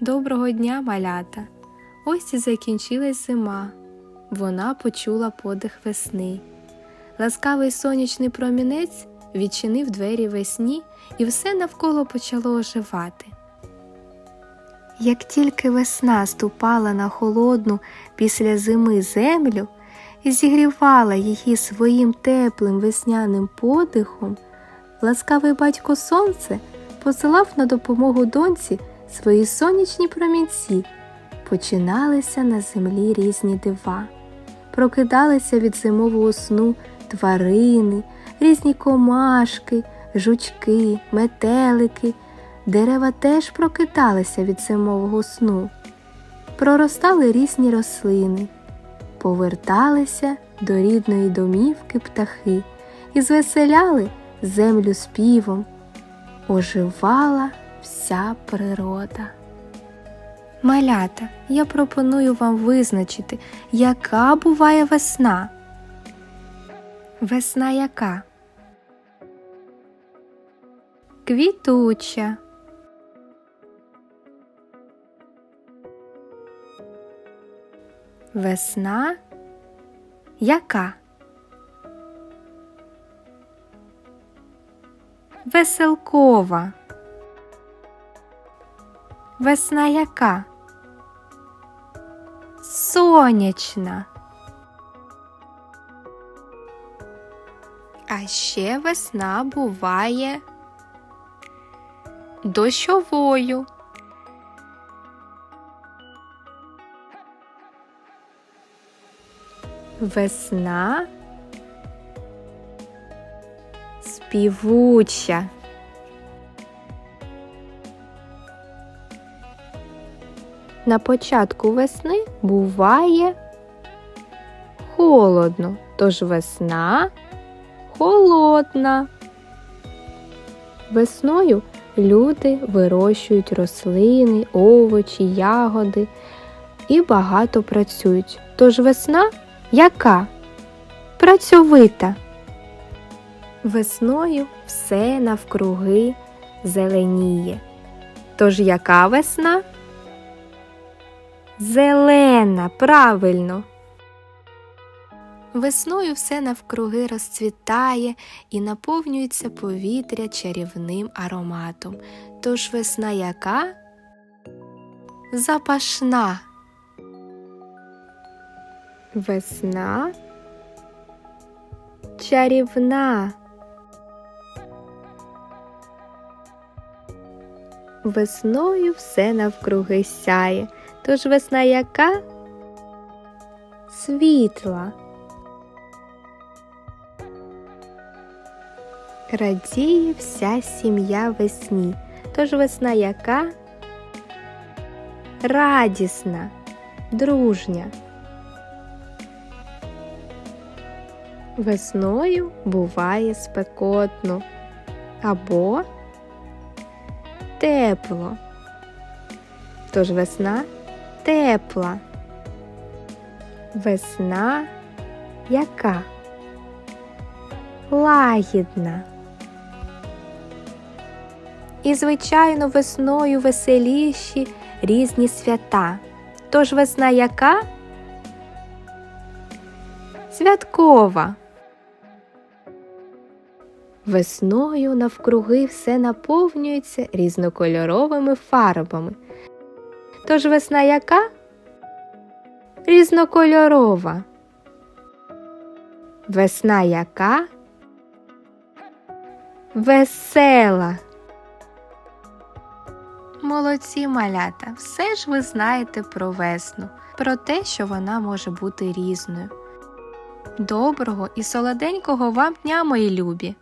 Доброго дня, малята! Ось і закінчилась зима. Вона почула подих весни. Ласкавий сонячний промінець відчинив двері весні, і все навколо почало оживати. Як тільки весна ступала на холодну після зими землю і зігрівала її своїм теплим весняним подихом, ласкавий батько сонце посилав на допомогу доньці свої сонячні промінці. Починалися на землі різні дива, прокидалися від зимового сну тварини, різні комашки, жучки, метелики. Дерева теж прокидалися від зимового сну, проростали різні рослини, поверталися до рідної домівки птахи і звеселяли землю співом. Оживала вся природа. Малята, я пропоную вам визначити, яка буває весна. Весна яка? Квітуча. Весна яка? Веселкова. Весна яка? Сонячна. А ще весна буває дощовою. Весна співуча. На початку весни буває холодно, тож весна холодна. Весною люди вирощують рослини, овочі, ягоди і багато працюють. Тож весна яка? Працьовита. Весною все навкруги зеленіє. Тож яка весна? Зелена, правильно. Весною все навкруги розцвітає і наповнюється повітря чарівним ароматом. Тож весна яка? Запашна. Весна чарівна. Весною все навкруги сяє. Тож весна яка? Світла. Радіє вся сім'я весні. Тож весна яка? Радісна, дружня. Весною буває спекотно або тепло. Тож весна тепла. Весна яка? Лагідна. І, звичайно, весною веселіші різні свята. Тож весна яка? Святкова. Весною навкруги все наповнюється різнокольоровими фарбами. Тож весна яка? Різнокольорова. Весна яка? Весела. Молодці малята, все ж ви знаєте про весну, про те, що вона може бути різною. Доброго і солоденького вам дня, мої любі!